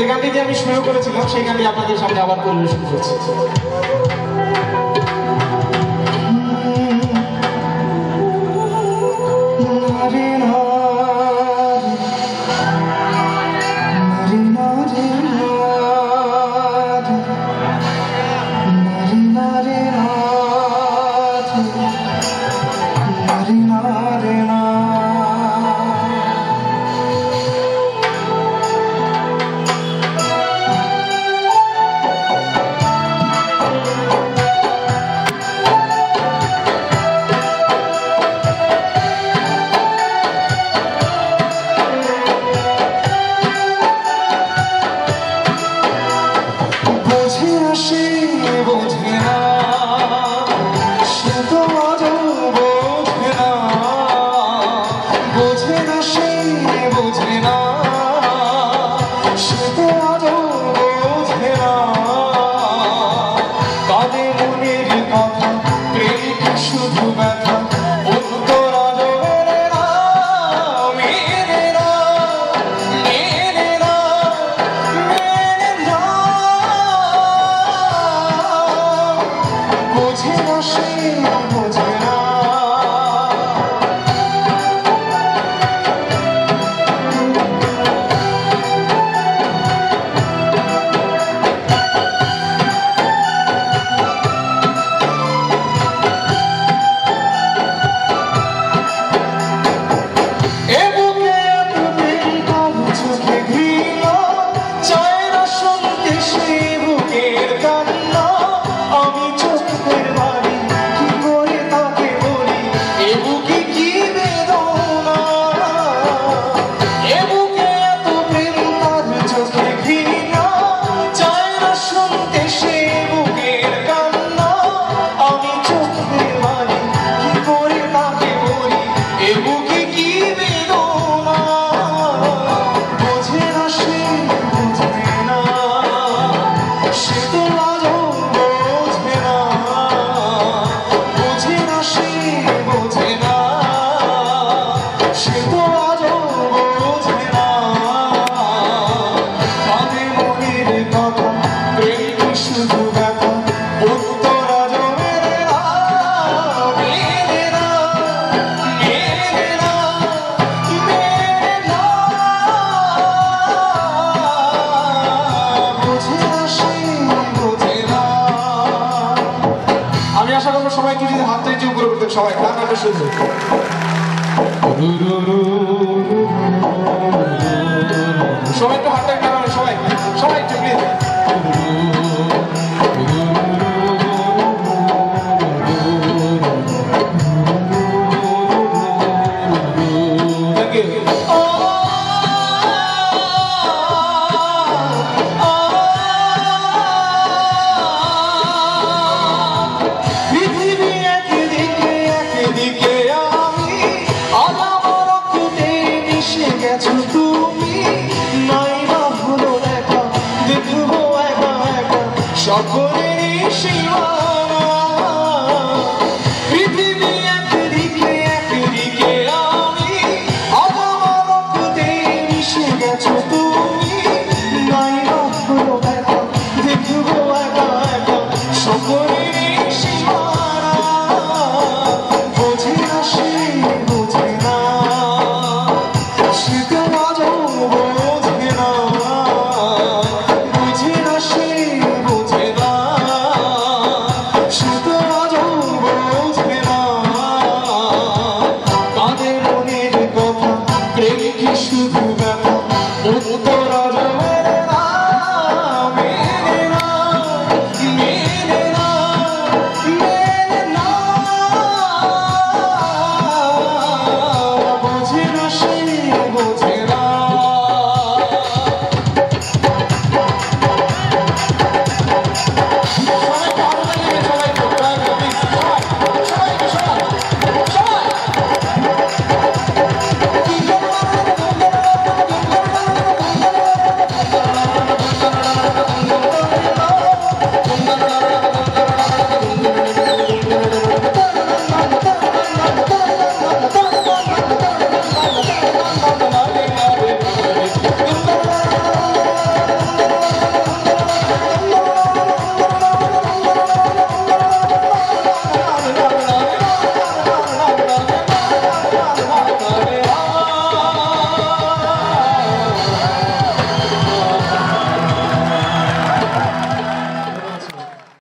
যে গানটি দিয়ে আমি শুরু করেছিলাম সেই গানটি আপনাদের সামনে আবার পরিবেশন করছি Hare It's in our shame. আশা করব সবাইকে যদি হাত তৈরি উপরে উঠতেন সবাই গান একটা সবাই তো হাতটা Shiva.